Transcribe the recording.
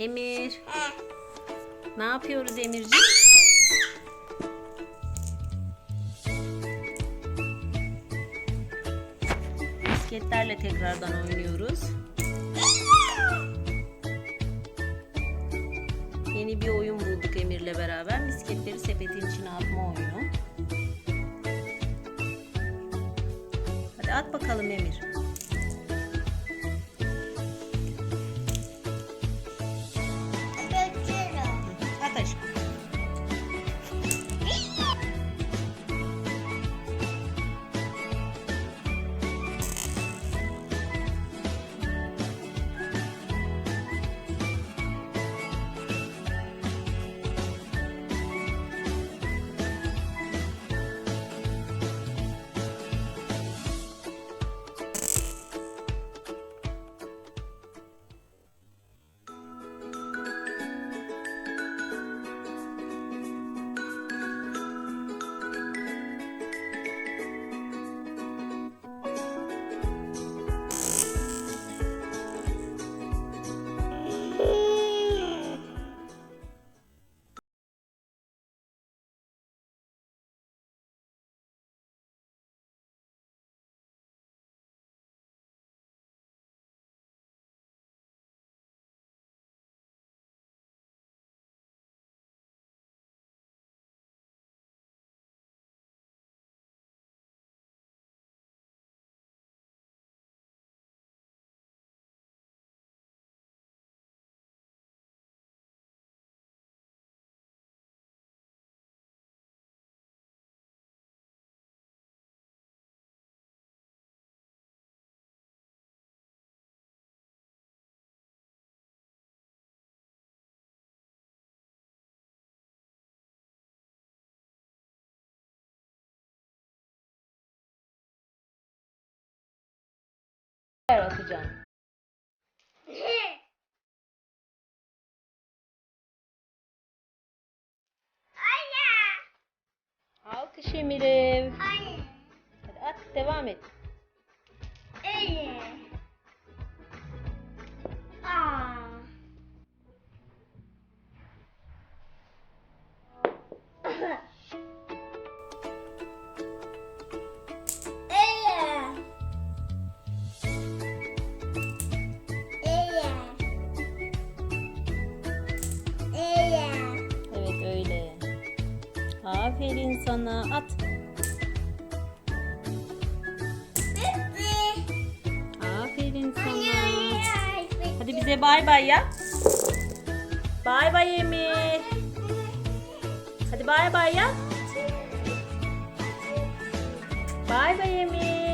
Emir. Ne yapıyoruz Emirciğim? Misketlerle tekrardan oynuyoruz. Yeni bir oyun bulduk Emir'le beraber. Misketleri sepetin içine atma oyunu. Hadi at bakalım Emir. Atacağım. Alkış Emir'im. Hadi at devam et. Aferin sana. At. Aferin sana. Hadi bize bay bay ya. Bay bay Emir. Hadi bay bay ya. Bay bay Emir.